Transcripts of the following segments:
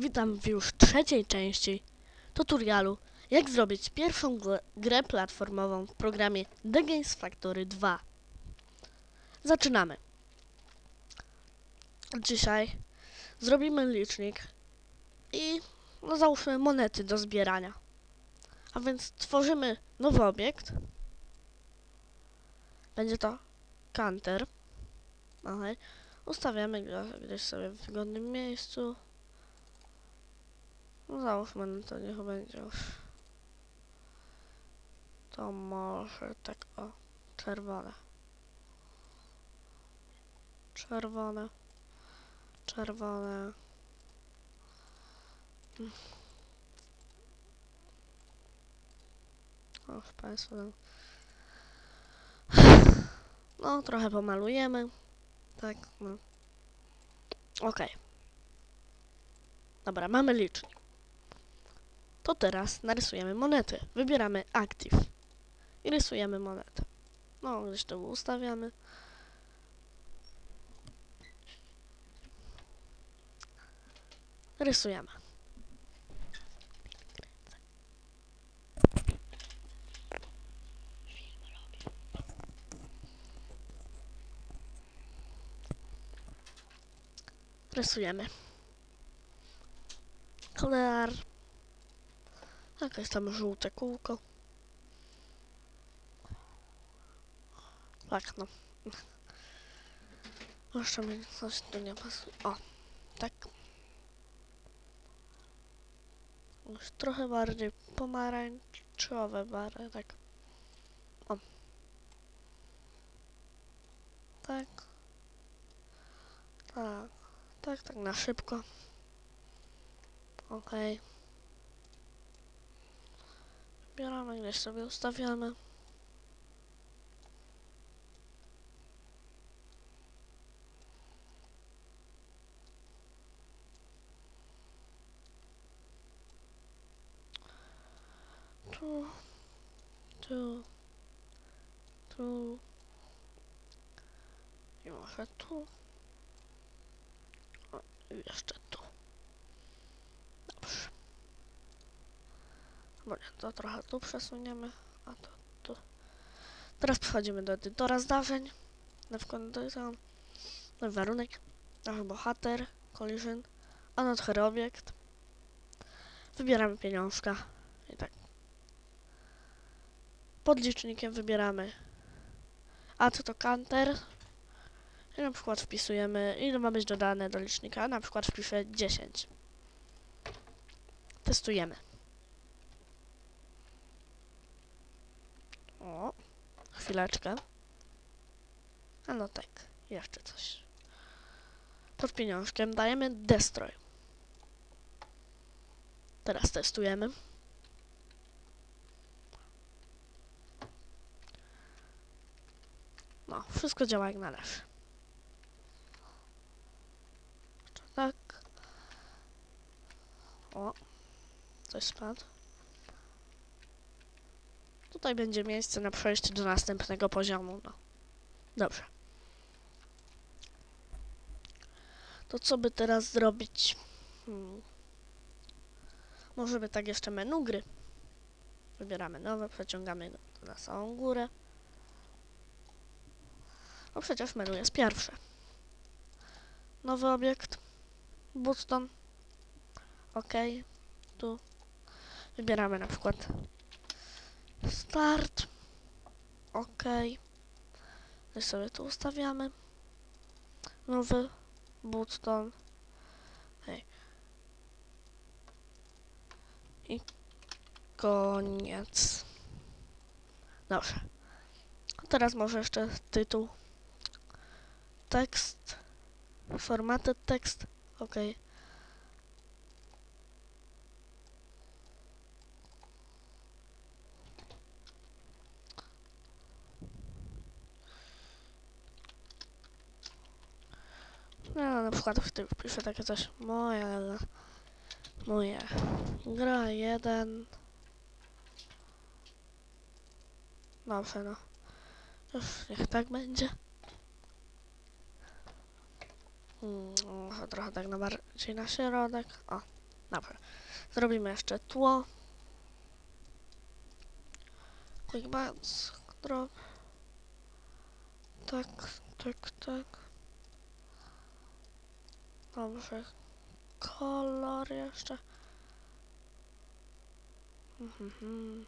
Witam w już trzeciej części tutorialu jak zrobić pierwszą gr- grę platformową w programie The Games Factory 2. Zaczynamy. Dzisiaj zrobimy licznik i no załóżmy monety do zbierania. A więc tworzymy nowy obiekt. Będzie to counter. Okay. Ustawiamy go gdzieś sobie w wygodnym miejscu. No załóżmy, no to niech będzie już. To może tak o, czerwone. Czerwone. Czerwone. Mm. O, Państwa. no. No, trochę pomalujemy. Tak, no. Okej. Dobra, mamy licznik. To teraz narysujemy monety. Wybieramy Active i rysujemy monetę. No, gdzieś to ustawiamy. Rysujemy. Rysujemy. Kolor Jakieś tam żółte kółko. Tak, no. Jeszcze mi coś tu nie pasuje. O, tak. Już trochę bardziej pomarańczowe barwy, tak. O. Tak. Tak. Tak, tak na szybko. Okej. Wybieramy, gdzieś sobie ustawiamy. Tu, tu, tu i może tu. O, i jeszcze tu. Nie, to trochę tu przesuniemy, a to tu. Teraz przechodzimy do edytora zdarzeń. Na przykład jest tam nowy warunek, nasz bohater, collision, another obiekt. Wybieramy pieniążka i tak. Pod licznikiem wybieramy add to counter i na przykład wpisujemy ile ma być dodane do licznika, na przykład wpiszę 10. Testujemy. O, chwileczkę. A no tak, jeszcze coś. Pod pieniążkiem dajemy destroy. Teraz testujemy. No, wszystko działa jak należy. Tak. O, coś spadł. Tutaj będzie miejsce na przejście do następnego poziomu. No. Dobrze. To co by teraz zrobić? Hmm. Może by tak jeszcze menu gry. Wybieramy nowe, przeciągamy na samą górę. No przecież menu jest pierwsze. Nowy obiekt. Button. OK. Tu. Wybieramy na przykład Start. OK. I sobie tu ustawiamy. Nowy button. Hej. I koniec. Dobrze. A teraz może jeszcze tytuł. Tekst. Formaty tekst. OK. No, na przykład w tym wpiszę takie coś. Moja, moje. Gra jeden. Dobrze, no. Już niech tak będzie. Mm, o, trochę tak na bardziej na środek. O, Dobrze. Zrobimy jeszcze tło. Quick bounce, drop. Tak, tak, tak. Dobrze. Kolor jeszcze. Mhm.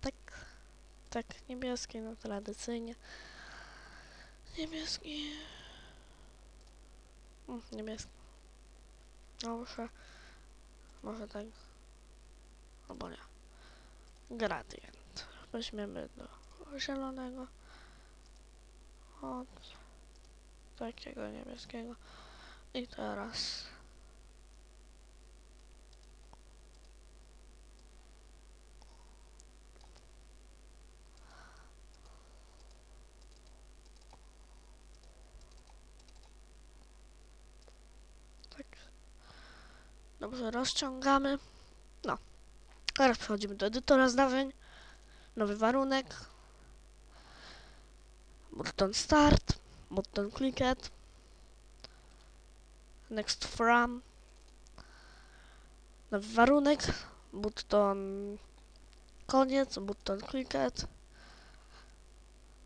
Tak, tak, niebieski, no tradycyjnie. Niebieski. Mm, niebieski. Dobrze. Może tak. Albo nie. Gradient. Weźmiemy do zielonego. Od takiego niebieskiego. I teraz tak. Dobrze, rozciągamy. No. Teraz przechodzimy do edytora zdarzeń. Nowy warunek. Button start. Button clicket. Next from. Warunek. Button koniec. Button clicket.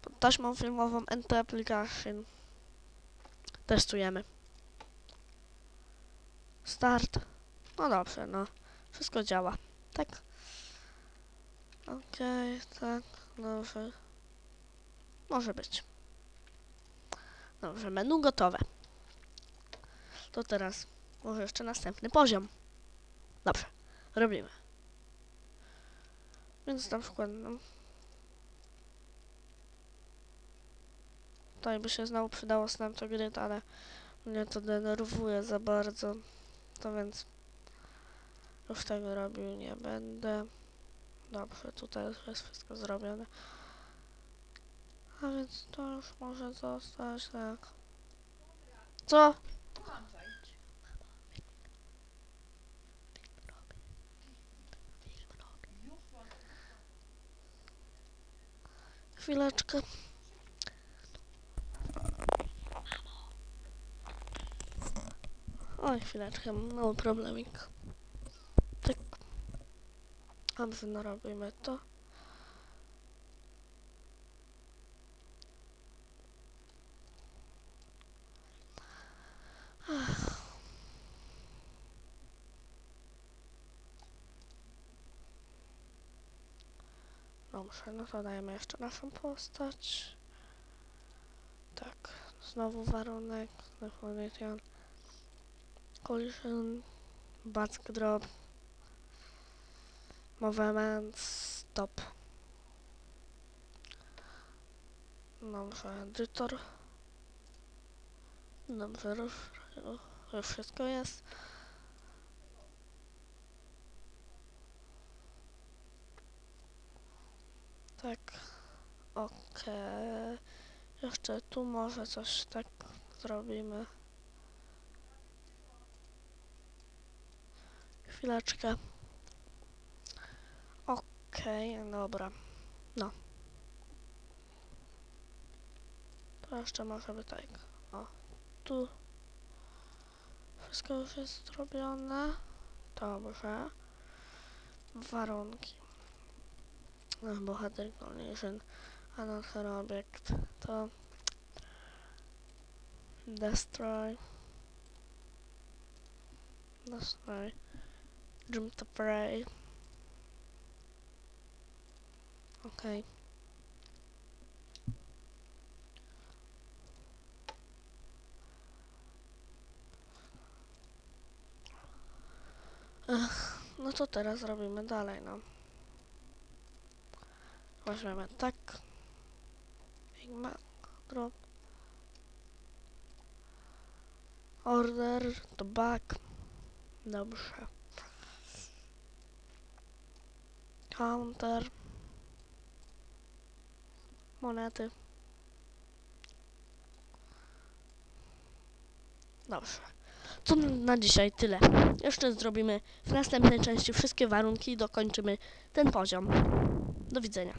Pod taśmą filmową NT application. Testujemy. Start. No dobrze, no. Wszystko działa. Tak. Okej, tak, dobrze. Może być. Dobrze, menu gotowe. To teraz może jeszcze następny poziom. Dobrze, robimy. Więc na przykład no, tutaj by się znowu przydało nam to gry, ale mnie to denerwuje za bardzo. To więc już tego robił nie będę. Dobrze, tutaj już jest wszystko zrobione. A więc to już może zostać tak. Co? Chwileczkę. Oj, chwileczkę, mały problemik. Tak. Dobrze, no robimy to. Dobrze, no to dajemy jeszcze naszą postać. Tak, znowu warunek, definition, collision, backdrop, movement, stop. Dobrze, edytor. Dobrze, już, już wszystko jest. Tak, okej. Jeszcze tu może coś tak zrobimy. Chwileczkę. Okej, dobra. No. To jeszcze może by tak. O, tu. Wszystko już jest zrobione. Dobrze. Warunki. Nasz bohater collision. Another object to destroy. Destroy. Dream to prey. Okej. Ech, no to teraz robimy dalej, no. Weźmiemy tak. Big Mac, drop. Order to back. Dobrze. Counter. Monety. Dobrze. To na dzisiaj tyle. Jeszcze zrobimy w następnej części wszystkie warunki i dokończymy ten poziom. Do widzenia.